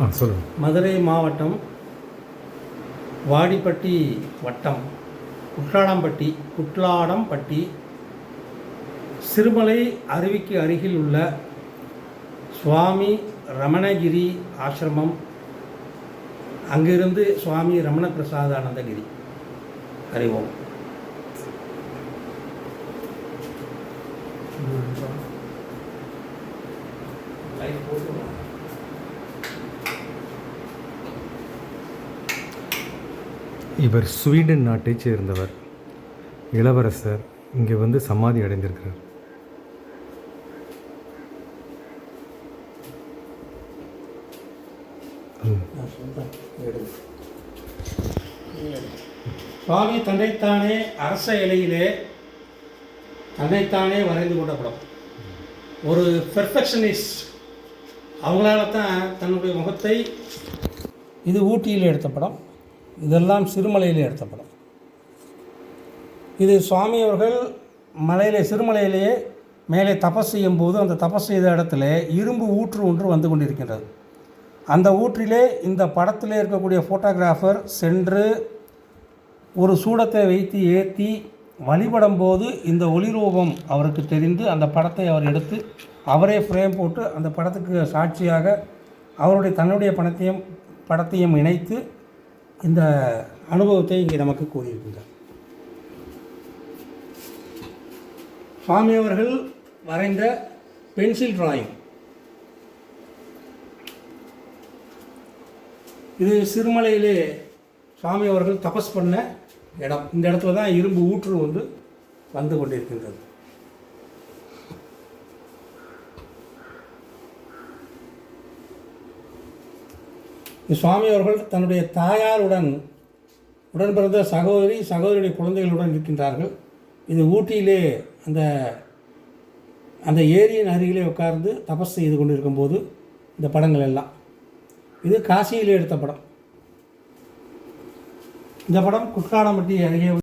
ஆ சொல்லுங்கள் மதுரை மாவட்டம் வாடிப்பட்டி வட்டம் குற்றாலம்பட்டி குட்லாடம்பட்டி சிறுமலை அருவிக்கு அருகில் உள்ள சுவாமி ரமணகிரி ஆசிரமம். அங்கிருந்து சுவாமி ரமண பிரசாதானந்தகிரி அறிவோம் இவர் ஸ்வீடன் நாட்டைச் சேர்ந்தவர். இளவரசர் இங்கே வந்து சமாதி அடைந்திருக்கிறார். ம். சுவாமி தன்னைத்தானே அரச இலையிலே தன்னைத்தானே வரைந்து கொண்ட படம். ஒரு பெர்ஃபெக்ஷனிஸ்ட் அவங்களால தான் தன்னுடைய முகத்தை இது ஊட்டியில் எடுத்த படம். இதெல்லாம் சிறுமலையிலே எடுத்த படம் இது சுவாமி அவர்கள் மலையிலே சிறுமலையிலேயே மேலே தபஸ் செய்யும் போது அந்த தபஸ் செய்த இடத்துல இரும்பு ஊற்று ஒன்று வந்து கொண்டிருக்கின்றது. அந்த ஊற்றிலே இந்த படத்தில் இருக்கக்கூடிய ஃபோட்டோகிராஃபர் சென்று ஒரு சூடத்தை வைத்து ஏற்றி வழிபடும் போது இந்த ஒளிரூபம் அவருக்கு தெரிந்து அந்த படத்தை அவர் எடுத்து அவரே ஃப்ரேம் போட்டு அந்த படத்துக்கு சாட்சியாக அவருடைய தன்னுடைய பணத்தையும் படத்தையும் இணைத்து இந்த அனுபவத்தை இங்கே நமக்கு கூறியிருக்கின்றார் சுவாமி அவர்கள் வரைந்த பென்சில் டிராயிங். இது சிறுமலையிலே சுவாமி அவர்கள் தபஸ் பண்ண இடம். இந்த இடத்துல தான் இரும்பு ஊற்று வந்து வந்து கொண்டிருக்கின்றது. சுவாமி அவர்கள் தன்னுடைய தாயாருடன் உடன் பிறந்த சகோதரி சகோதரியுடைய குழந்தைகளுடன் இருக்கின்றார்கள். இது ஊட்டியிலே அந்த அந்த ஏரியின் அருகிலே உட்கார்ந்து தபஸ் செய்து கொண்டிருக்கும்போது இந்த படங்கள் எல்லாம். இது காசியிலே எடுத்த படம். இந்த படம் குற்றாலம்பட்டி அருகே